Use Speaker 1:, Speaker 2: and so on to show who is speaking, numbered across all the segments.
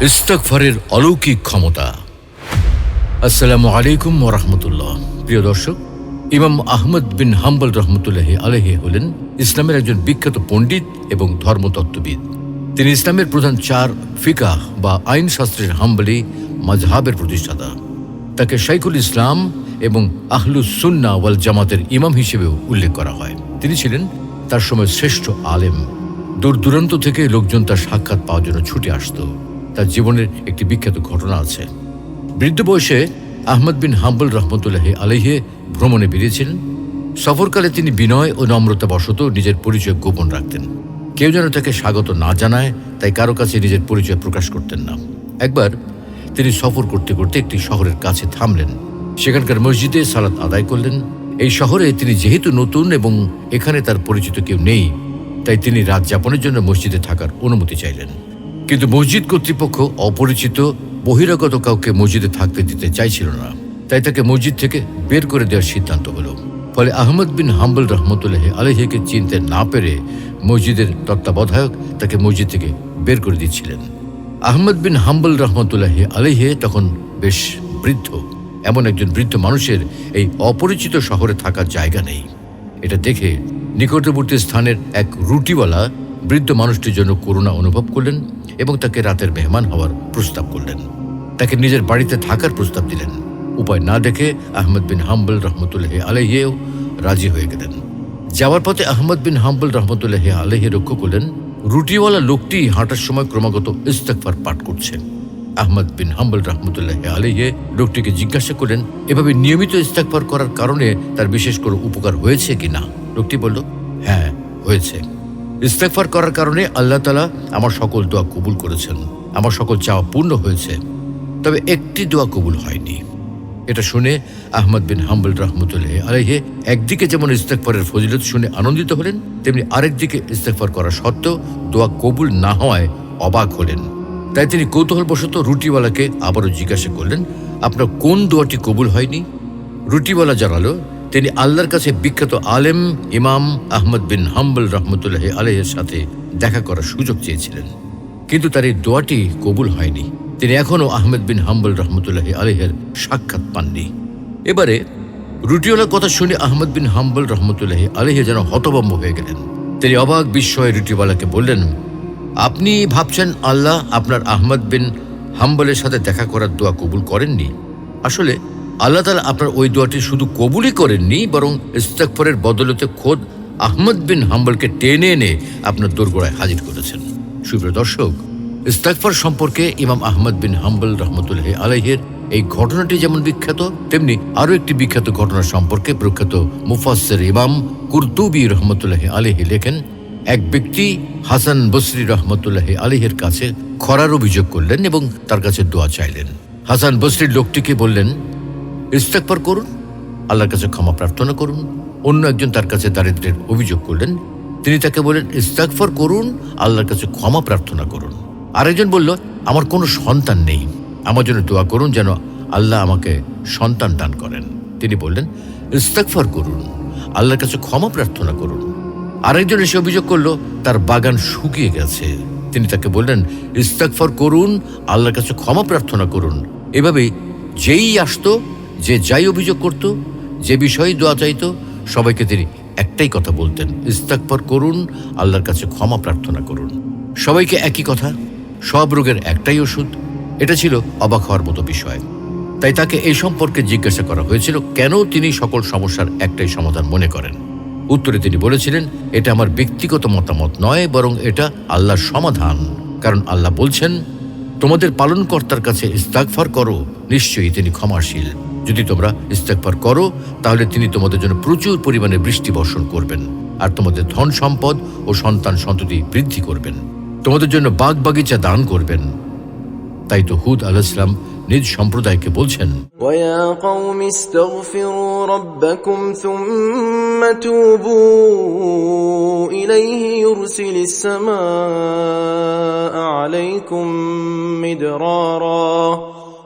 Speaker 1: ইস্তকফারের অলৌকিক ক্ষমতা। আসসালামু আলাইকুম ওরহমতুল্লাহ প্রিয় দর্শক, ইমাম আহমদ বিন হাম্বল রহমতুল্লাহ আলহে হলেন ইসলামের একজন বিখ্যাত পণ্ডিত এবং ধর্মতত্ত্ববিদ। তিনি ইসলামের প্রধান চার ফিকাহ বা আইন শাস্ত্রের হাম্বলি মাজহাবের প্রতিষ্ঠাতা। তাকে শাইকুল ইসলাম এবং আহলুস সুন্না ওয়াল জামাতের ইমাম হিসেবেও উল্লেখ করা হয়। তিনি ছিলেন তার সময় শ্রেষ্ঠ আলেম। দূর দূরান্ত থেকে লোকজন তার সাক্ষাৎ পাওয়ার জন্য ছুটে আসতো। তার জীবনের একটি বিখ্যাত ঘটনা আছে। বৃদ্ধ বয়সে আহমদ বিন হাম্বল রহমতুল্লাহ আলহে ভ্রমণে বেরিয়েছিলেন। সফরকালে তিনি বিনয় ও নম্রতা বশত নিজের পরিচয় গোপন রাখতেন। কেউ যেন তাকে স্বাগত না জানায়, তাই কারও কাছে নিজের পরিচয় প্রকাশ করতেন না। একবার তিনি সফর করতে করতে একটি শহরের কাছে থামলেন। সেখানকার মসজিদে সালাত আদায় করলেন। এই শহরে তিনি যেহেতু নতুন এবং এখানে তার পরিচিত কেউ নেই, তাই তিনি রাত যাপনের জন্য মসজিদে থাকার অনুমতি চাইলেন। কিন্তু মসজিদ কর্তৃপক্ষ অপরিচিত, বহিরাগত কাউকে মসজিদে থাকতে দিতে চাইছিল না। তাই তাকে মসজিদ থেকে বের করে দেওয়ার সিদ্ধান্ত হলো। ফলে আহমদ বিন হাম্বল রহমতুল্লাহ আলহিকে চিনতে না পেরে মসজিদের তত্ত্বাবধায়ক তাকে মসজিদ থেকে বের করে দিচ্ছিলেন। আহমদ বিন হাম্বল রহমতুল্লাহ আলহে তখন বেশ বৃদ্ধ। এমন একজন বৃদ্ধ মানুষের এই অপরিচিত শহরে থাকার জায়গা নেই। এটা দেখে নিকটবর্তী স্থানের এক রুটিওয়ালা বৃদ্ধ মানুষটির জন্য করুণা অনুভব করলেন। এবং তাকে রাতের মেহমান হওয়ার প্রস্তাব করলেন। তাকে নিজের বাড়িতে থাকার প্রস্তাব দিলেন। উপায় না দেখে আহমদ বিন হাম্বল রহমতুল্লাহ আলহিয়েও রাজি হয়ে গেলেন। যাওয়ার পথে আহমদ বিন হাম্বল রহমতুল্লাহ আলহি লক্ষ্য করলেন। রুটিওয়ালা লোকটি হাঁটার সময় ক্রমাগত ইস্তেকফার পাঠ করছে। আহমদ বিন হাম্বল রহমতুল্লাহ আলহে লোকটিকে জিজ্ঞাসা করলেন, এভাবে নিয়মিত ইস্তেকফার করার কারণে তার বিশেষ কোনো উপকার হয়েছে কি না লোকটি বলল হ্যাঁ হয়েছে। ইস্তেকফার করার কারণে আল্লাহ তালা আমার সকল দোয়া কবুল করেছেন। আমার সকল চাওয়া পূর্ণ হয়েছে, তবে একটি দোয়া কবুল হয়নি। এটা শুনে আহমদ বিন হাম্বল রহমতুল্লাহ আলহে একদিকে যেমন ইস্তেকফারের ফজিলত শুনে আনন্দিত হলেন, তেমনি আরেকদিকে ইস্তেকফার করা সত্ত্বেও দোয়া কবুল না হওয়ায় অবাক হলেন। তাই তিনি কৌতূহলবশত রুটিওয়ালাকে আবারও জিজ্ঞাসা করলেন, আপনার কোন দোয়াটি কবুল হয়নি? রুটিওয়ালা জানালো তিনি আল্লাহর কাছে বিখ্যাত আলেম ইমাম আহমদ বিন হাম্বল রহমতুল্লাহ আলহের সাথে দেখা করার সুযোগ চেয়েছিলেন। কিন্তু তার এই দোয়াটি কবুল হয়নি। তিনি এখনও আহমেদ বিন হাম্বল রহমতুল্লাহ আলহের সাক্ষাৎ পাননি। এবারে রুটিওয়ালার কথা শুনে আহমদ বিন হাম্বল রহমতুল্লাহ আলহে যেন হতভম্ব হয়ে গেলেন। তিনি অবাক বিস্ময়ে রুটিওয়ালাকে বললেন, আপনি ভাবছেন আল্লাহ আপনার আহমদ বিন হাম্বলের সাথে দেখা করার দোয়া কবুল করেননি? আসলে আল্লাহ তালা আপনার ওই দোয়াটি শুধু কবুলই করেননি, বরং ইস্তাকফরের বদলতে খোদ আহমদ বিন হাম্বলকে টেনে এনে আপনার দোরগোড়ায় হাজির করেছেন। সুপ্রিয় দর্শক ইস্তাকফর সম্পর্কে ইমাম আহমদ বিন হাম্বল রহমতুল্লাহ আলহের এই ঘটনাটি যেমন বিখ্যাত, তেমনি আরও একটি বিখ্যাত ঘটনা সম্পর্কে প্রখ্যাত মুফাসের ইমাম কুরতুবি রহমতুল্লাহ আলহি লেখেন, এক ব্যক্তি হাসান বসরি রহমতুল্লাহ আলিহের কাছে খরার অভিযোগ করলেন এবং তার কাছে দোয়া চাইলেন। হাসান বসরির লোকটিকে বললেন ইস্তেকবার করুন, আল্লাহর কাছে ক্ষমা প্রার্থনা করুন, অন্য একজন তার কাছে দারিদ্রের অভিযোগ করলেন, তিনি তাকে বললেন ইস্তাকফর করুন, আল্লাহর কাছে ক্ষমা প্রার্থনা করুন। আরেকজন বলল, আমার কোনো সন্তান নেই, আমার জন্য দোয়া করুন যেন আল্লাহ আমাকে সন্তান দান করেন। তিনি বললেন ইস্তাকফর করুন, আল্লাহর কাছে ক্ষমা প্রার্থনা করুন। আরেকজন এসে অভিযোগ করল, তার বাগান শুকিয়ে গেছে। তিনি তাকে বললেন ইস্তাকফর করুন, আল্লাহর কাছে ক্ষমা প্রার্থনা করুন। এভাবেই যেই আসতো যে যাই অভিযোগ করত, যে বিষয়ে দোয়া চাইত, সবাইকে তিনি একটাই কথা বলতেন ইস্তাকফর করুন, আল্লাহর কাছে ক্ষমা প্রার্থনা করুন। সবাইকে একই কথা, সব রোগের একটাই ওষুধ, এটা ছিল অবাক হওয়ার মতো বিষয়। তাই তাকে এই সম্পর্কে জিজ্ঞাসা করা হয়েছিল, কেন তিনি সকল সমস্যার একটাই সমাধান মনে করেন? উত্তরে তিনি বলেছিলেন, এটা আমার ব্যক্তিগত মতামত নয়, বরং এটা আল্লাহর সমাধান। কারণ আল্লাহ বলছেন, তোমাদের পালনকর্তার কাছে ইস্তাকফার করো, নিশ্চয়ই তিনি ক্ষমাশীল। যদি তোমরা ইস্তেকফার করো, তাহলে তিনি তোমাদের জন্য প্রচুর পরিমাণে বৃষ্টি বর্ষণ করবেন আর তোমাদের ধন সম্পদ ও সন্তান সন্ততি বৃদ্ধি করবেন। তোমাদের জন্য বাগ বাগিচা দান করবেন। তাই তো হুদ আলাহ ইসলাম নিজ সম্প্রদায়কে বলছেন
Speaker 2: ইলাইহি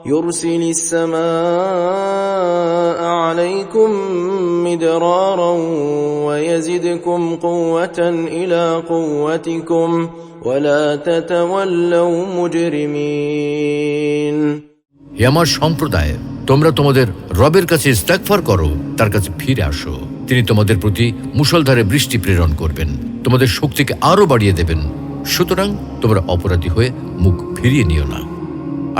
Speaker 2: قوم استغفروا ربكم ثم توبوا إليه يرسل السماء عليكم مدرارا يرسل السماء عليكم مدرارا ويزدكم قوة إلى قوتكم ولا تتولوا مجرمين
Speaker 1: হে আমার সম্প্রদায় তোমরা তোমাদের রবের কাছে ইস্তাকফার করো তার কাছে ফিরে আসো তিনি তোমাদের প্রতি মুষলধারে বৃষ্টি প্রেরণ করবেন তোমাদের শক্তিকে আরো বাড়িয়ে দেবেন সুতরাং তোমরা অপরাধী হয়ে মুখ ফিরিয়ে নিও না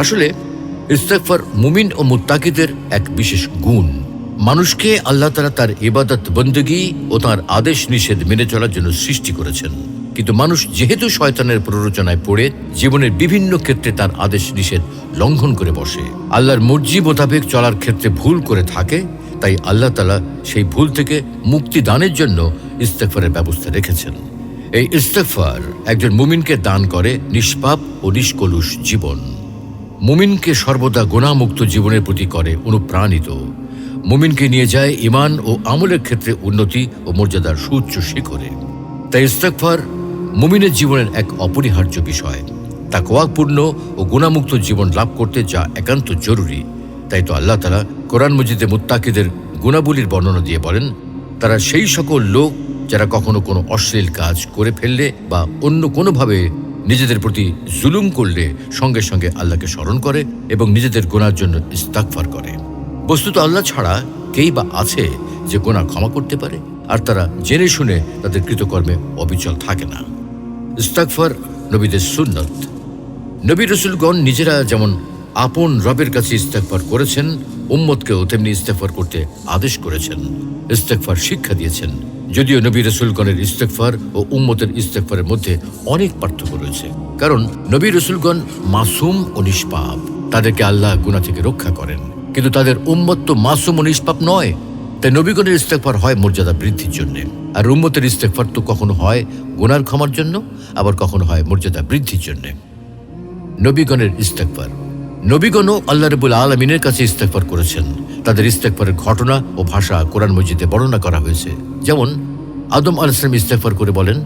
Speaker 1: আসলে ইস্তাকফার মুমিন ও মুত্তাকিদের এক বিশেষ গুণ। মানুষকে আল্লাহ তারা তার ইবাদত, বন্দগি ও তার আদেশ নিষেধ মেনে চলার জন্য সৃষ্টি করেছেন। কিন্তু মানুষ যেহেতু শয়তানের প্ররোচনায় পড়ে, জীবনের বিভিন্ন ক্ষেত্রে তার আদেশ নিষেধ লঙ্ঘন করে বসে। আল্লাহর মর্জি মোতাবেক চলার ক্ষেত্রে ভুল করে থাকে, তাই আল্লাহ তালা সেই ভুল থেকে মুক্তি দানের জন্য ইস্তেকফারের ব্যবস্থা রেখেছেন। এই ইস্তেকফার একজন মুমিনকে দান করে নিষ্পাপ ও নিষ্কলুষ জীবন। মুমিনকে সর্বদা গোনামুক্ত জীবনের প্রতি করে অনুপ্রাণিত। মুমিনকে নিয়ে যায় ইমান ও আমলের ক্ষেত্রে উন্নতি ও মর্যাদার সুউচ্চ শিখরে। তাই ইস্তেকফার মুমিনের জীবনের এক অপরিহার্য বিষয়। তা কোয়াকপূর্ণ ও গুণামুক্ত জীবন লাভ করতে যা একান্ত জরুরি। তাই তো আল্লাহ তালা কোরআন মজিদে মুত্তাকিদের গুণাবলীর বর্ণনা দিয়ে বলেন, তারা সেই সকল লোক যারা কখনো কোনো অশ্লীল কাজ করে ফেললে বা অন্য কোনোভাবে নিজেদের প্রতি জুলুম করলে সঙ্গে সঙ্গে আল্লাহকে স্মরণ করে এবং নিজেদের গোনার জন্য ইস্তাকফার করে। বস্তুত আল্লাহ ছাড়া কেই বা আছে যে গোনা ক্ষমা করতে পারে, আর তারা জেনে শুনে তাদের কৃতকর্মে অবিচল থাকে না। ইস্তাকফার নবীদের সুন্নত। নবী রসুলগণ নিজেরা যেমন আপন রবের কাছে ইস্তেকফার করেছেন, উম্মতকেও তেমনি ইস্তেকফার করতে আদেশ করেছেন ইস্তেকফার শিক্ষা দিয়েছেন। যদিও নবী রসুলগণের ইস্তেকফার ও উম্মতের ইস্তেকফারের মধ্যে অনেক পার্থক্য রয়েছে। কারণ নবী রসুলগণ মাসুম ও নিষ্পাপ। তাদেরকে আল্লাহ গুণা থেকে রক্ষা করেন। কিন্তু তাদের উম্মত তো মাসুম ও নিষ্পাপ নয়। তাই নবীগণের ইস্তেকফার হয় মর্যাদা বৃদ্ধির জন্য। আর উম্মতের ইস্তেকফার তো কখনো হয় গুনার ক্ষমার জন্য, আবার কখনো হয় মর্যাদা বৃদ্ধির জন্যে। নবীগণের ইস্তেকবার নবীগণও আল্লাহ রবুল আলমিনের কাছে ইস্তেকবার করেছেন। তাদের ইস্তেকবারের ঘটনা ও ভাষা কোরআন মসজিদে বর্ণনা করা হয়েছে। যেমন, আদম আল ইসলাম ইস্তেকবার করে বলেন,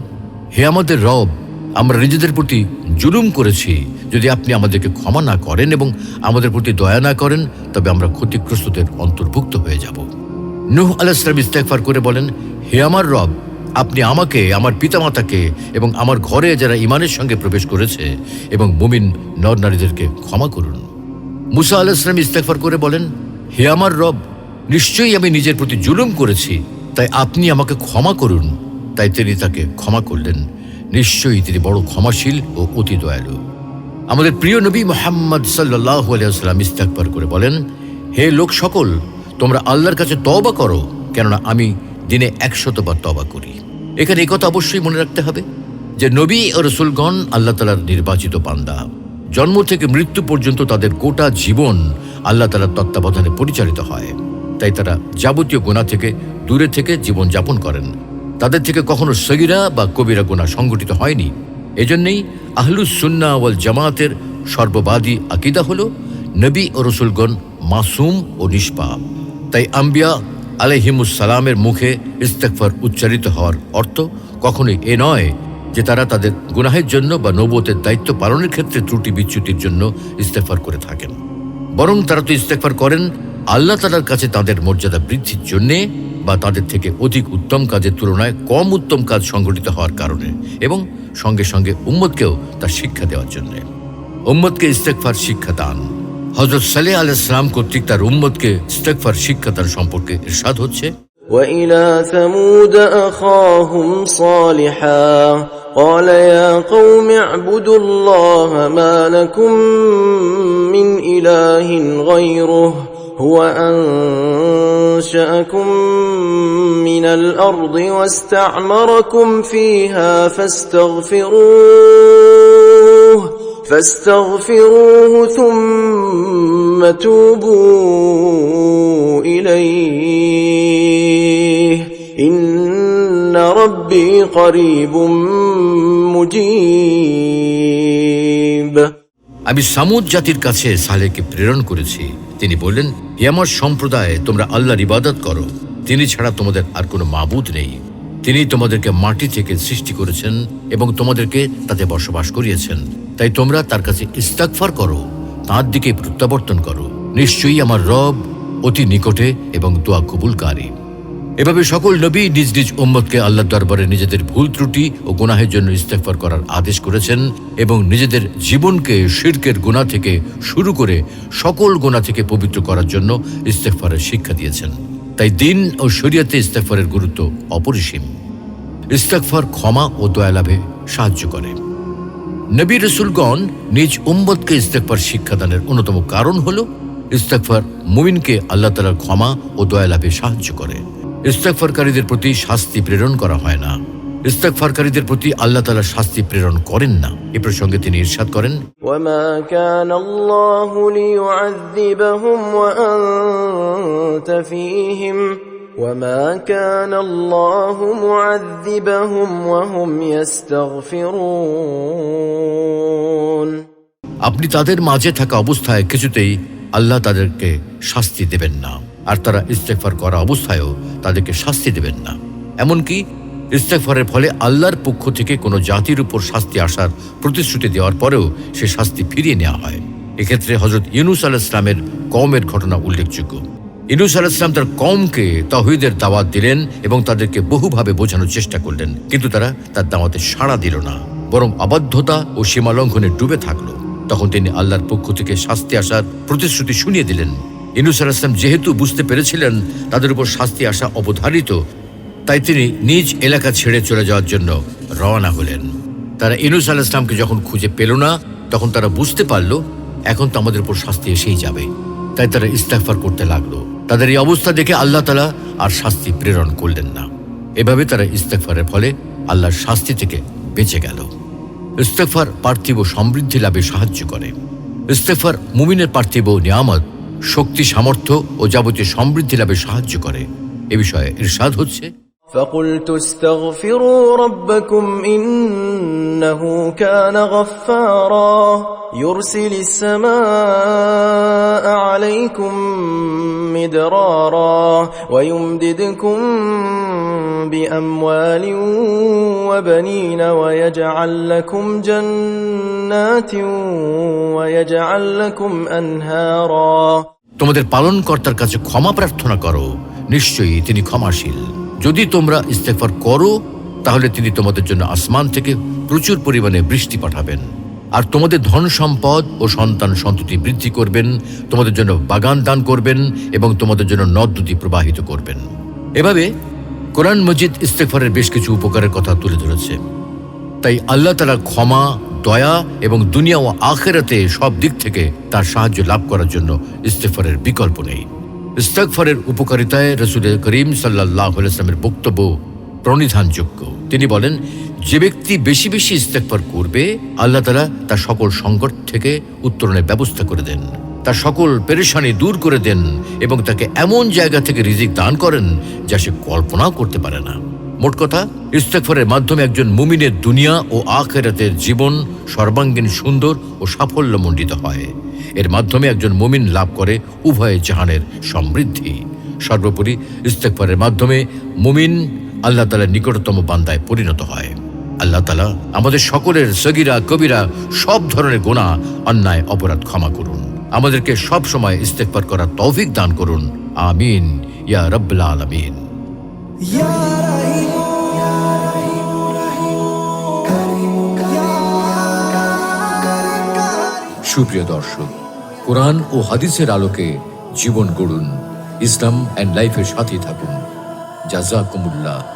Speaker 1: হে আমাদের রব, আমরা নিজেদের প্রতি জুলুম করেছি। যদি আপনি আমাদেরকে ক্ষমা না করেন এবং আমাদের প্রতি দয়া না করেন, তবে আমরা ক্ষতিগ্রস্তদের অন্তর্ভুক্ত হয়ে যাব। নূহ আলাইসলাম ইস্তেকফার করে বলেন, হে আমার রব, আপনি আমাকে, আমার পিতামাতাকে এবং আমার ঘরে যারা ইমানের সঙ্গে প্রবেশ করেছে এবং মুমিন নর নারীদেরকে ক্ষমা করুন। মুসা আলাইসলাম ইস্তেকফার করে বলেন, হে আমার রব, নিশ্চয়ই আমি নিজের প্রতি জুলুম করেছি, তাই আপনি আমাকে ক্ষমা করুন। তাই তিনি তাকে ক্ষমা করলেন। নিশ্চয়ই তিনি বড় ক্ষমাশীল ও অতি দয়ালু। আমাদের প্রিয় নবী মোহাম্মদ সাল্লাহ আলিয়াল্লাম ইস্তাকবার করে বলেন, হে লোক সকল, তোমরা আল্লাহর কাছে তওবা করো, কেননা আমি দিনে একশতবার তবা করি। এখানে একথা অবশ্যই মনে রাখতে হবে যে নবী ও রসুলগণ আল্লাহ তালার নির্বাচিত পান্দা জন্ম থেকে মৃত্যু পর্যন্ত তাদের গোটা জীবন আল্লাহ তালার তত্ত্বাবধানে পরিচালিত হয়। তাই তারা যাবতীয় গোনা থেকে দূরে থেকে জীবন যাপন করেন। তাদের থেকে কখনো সগিরা বা কবিরা গোনা সংগঠিত হয়নি। এজন্যই আহলুস সুন্না ওয়াল জামাতের সর্ববাদী আকিদা হল নবী ও রসুলগণ মাসুম ও নিষ্পাপ। তাই আম্বিয়া আলহিমুসালামের মুখে ইস্তেকফার উচ্চারিত হওয়ার অর্থ কখনোই এ নয় যে তারা তাদের গুনাহের জন্য বা নবতের দায়িত্ব পালনের ক্ষেত্রে ত্রুটি বিচ্যুতির জন্য ইস্তেফার করে থাকেন। বরং তারা তো ইস্তেফার করেন, আল্লাহ তালার কাছে তাদের মর্যাদা বৃদ্ধির জন্যে বা তাদের থেকে অধিক উত্তম কাজের তুলনায় কম উত্তম কাজ সংগঠিত হওয়ার কারণে এবং সঙ্গে সঙ্গে উম্মদকেও তার শিক্ষা দেওয়ার জন্য। উম্মদকে ইস্তেকফার শিক্ষা দান। হজরত সালে আলাইসলাম কর্তৃক তার উম্মদকে ইস্তেকফার শিক্ষা দান সম্পর্কে ইরশাদ হচ্ছে
Speaker 2: وإلى ثمود أخاهم صالحا قال يا قوم اعبدوا الله ما لكم من إله غيره هو أنشأكم من الأرض واستعمركم فيها فاستغفروه فاستغفروه ثم توبوا إليه إن ربي قريب مجيب
Speaker 1: আমি সামুদ জাতির কাছে সালেকে প্রেরণ করেছি তিনি বললেন হে আমার সম্প্রদায় তোমরা আল্লাহর ইবাদত করো তিনি ছাড়া তোমাদের আর কোনো মাবুদ নেই তিনি তোমাদেরকে মাটি থেকে সৃষ্টি করেছেন এবং তোমাদেরকে তাতে বসবাস করিয়েছেন তাই তোমরা তার কাছে ইস্তাকফার করো, তাঁর দিকে প্রত্যাবর্তন করো। নিশ্চয়ই আমার রব অতি নিকটে এবং দোয়া কবুলকারী। এভাবে সকল নবী নিজ নিজ উম্মতকে আল্লাহ দরবারে নিজেদের ভুল ত্রুটি ও গুনাহের জন্য ইস্তেফার করার আদেশ করেছেন এবং নিজেদের জীবনকে শিরকের গুণা থেকে শুরু করে সকল গুণা থেকে পবিত্র করার জন্য ইস্তেফারের শিক্ষা দিয়েছেন। তাই দিন ও শরীয়তে ইস্তেফারের গুরুত্ব অপরিসীম। ইস্তেকফার ক্ষমা ও দয়া লাভে সাহায্য করে। নবী রসুলগণ নিজ উম্মদকে ইস্তেকফার শিক্ষাদানের অন্যতম কারণ হল ইস্তেকফার মুমিনকে আল্লাহ তালার ক্ষমা ও দয়ালাভে সাহায্য করে। ইস্তেকফারকারীদের প্রতি শাস্তি প্রেরণ করা হয় না। ইস্তাকফারকারীদের প্রতি আল্লাহ তালা শাস্তি প্রেরণ করেন না। এ প্রসঙ্গে তিনি ইরশাদ করেন
Speaker 2: ওয়া كان الله ليعذبهم وأنت فيهم وما كان الله معذبهم وهم يستغفرون
Speaker 1: আপনি তাদের মাঝে থাকা অবস্থায় কিছুতেই আল্লাহ তাদেরকে শাস্তি দেবেন না আর তারা ইস্তেকফার করা অবস্থায়ও তাদেরকে শাস্তি দেবেন না এমনকি ইস্তেকফারের ফলে আল্লাহর পক্ষ থেকে কোনো জাতির উপর শাস্তি আসার প্রতিশ্রুতি দেওয়ার পরেও সে শাস্তি ফিরিয়ে নেওয়া হয় এক্ষেত্রে হজরত ইউনুস আল ইসলামের কমের ঘটনা উল্লেখযোগ্য ইনুস আল ইসলাম তার কমকে তহিদের দাওয়াত দিলেন এবং তাদেরকে বহুভাবে বোঝানোর চেষ্টা করলেন। কিন্তু তারা তার দাওয়াতে সাড়া দিল না, বরং অবাধ্যতা ও সীমালঙ্ঘনে ডুবে থাকল। তখন তিনি আল্লাহর পক্ষ থেকে শাস্তি আসার প্রতিশ্রুতি শুনিয়ে দিলেন। ইনুস আল ইসলাম যেহেতু বুঝতে পেরেছিলেন তাদের উপর শাস্তি আসা অবধারিত, তাই তিনি নিজ এলাকা ছেড়ে চলে যাওয়ার জন্য রওনা হলেন। তারা ইনুস আল ইসলামকে যখন খুঁজে পেল না, তখন তারা বুঝতে পারল, এখন তো আমাদের উপর শাস্তি এসেই যাবে। তাই তারা ইস্তেগফার করতে লাগল। তাদের এই অবস্থা দেখে আল্লাহ তালা আর শাস্তি প্রেরণ করলেন না এভাবে তারা ইস্তেগফারের ফলে আল্লাহর শাস্তি থেকে বেঁচে গেল ইস্তেগফার পার্থিব সমৃদ্ধি লাভে সাহায্য করে ইস্তেগফার মুমিনের পার্থিব নিয়ামত শক্তি সামর্থ্য ও যাবতীয় সমৃদ্ধি লাভে সাহায্য করে এ বিষয়ে ইরশাদ হচ্ছে
Speaker 2: فقلت استغفروا ربكم إنه كان غفارا يرسل السماء عليكم مدرارا ويمددكم بأموال وبنين ويجعل لكم جنات ويجعل لكم أنهارا
Speaker 1: তোমাদের পালনকর্তার কাছে ক্ষমা প্রার্থনা করো নিশ্চয়ই তিনি ক্ষমাশীল যদি তোমরা ইস্তেফার করো তাহলে তিনি তোমাদের জন্য আসমান থেকে প্রচুর পরিমাণে বৃষ্টি পাঠাবেন আর তোমাদের ধন সম্পদ ও সন্তান সন্ততি বৃদ্ধি করবেন, তোমাদের জন্য বাগান দান করবেন এবং তোমাদের জন্য নদ প্রবাহিত করবেন। এভাবে কোরআন মজিদ ইস্তেফারের বেশ কিছু উপকারের কথা তুলে ধরেছে। তাই আল্লাহ তালা ক্ষমা, দয়া এবং দুনিয়া ও আখেরাতে সব দিক থেকে তার সাহায্য লাভ করার জন্য ইস্তেফারের বিকল্প নেই। ইস্তাকফারের উপকারিতায় রসুল করিম সাল্লাহ ইসলামের বক্তব্য প্রণিধানযোগ্য। তিনি বলেন যে ব্যক্তি বেশি বেশি ইস্তেকফার করবে, আল্লাহ তালা তার সকল সংকট থেকে উত্তরণের ব্যবস্থা করে দেন। তার সকল পেরেশানি দূর করে দেন এবং তাকে এমন জায়গা থেকে রিজিক দান করেন যা সে কল্পনাও করতে পারে না। মোট কথা ইস্তেকফারের মাধ্যমে একজন মুমিনের দুনিয়া ও আখেরাতের জীবন সর্বাঙ্গীন সুন্দর ও সাফল্যমণ্ডিত হয়। এর মাধ্যমে একজন মুমিন লাভ করে উভয় জাহানের সমৃদ্ধি। সর্বোপরি ইস্তেকফারের মাধ্যমে মুমিন আল্লাহ তালার নিকটতম বান্দায় পরিণত হয়। আল্লাহ তালা আমাদের সকলের সগিরা কবিরা সব ধরনের গোনা অন্যায় অপরাধ ক্ষমা করুন। আমাদেরকে সব সময় ইস্তেকবার করার তৌফিক দান করুন। আমিন। ইয়া রব্বুল আলামিন। সুপ্রিয় দর্শক কোরআন ও হাদিসের আলোকে জীবন গড়ুন। ইসলাম অ্যান্ড লাইফের সাথে থাকুন। জাজাকুমুল্লাহ।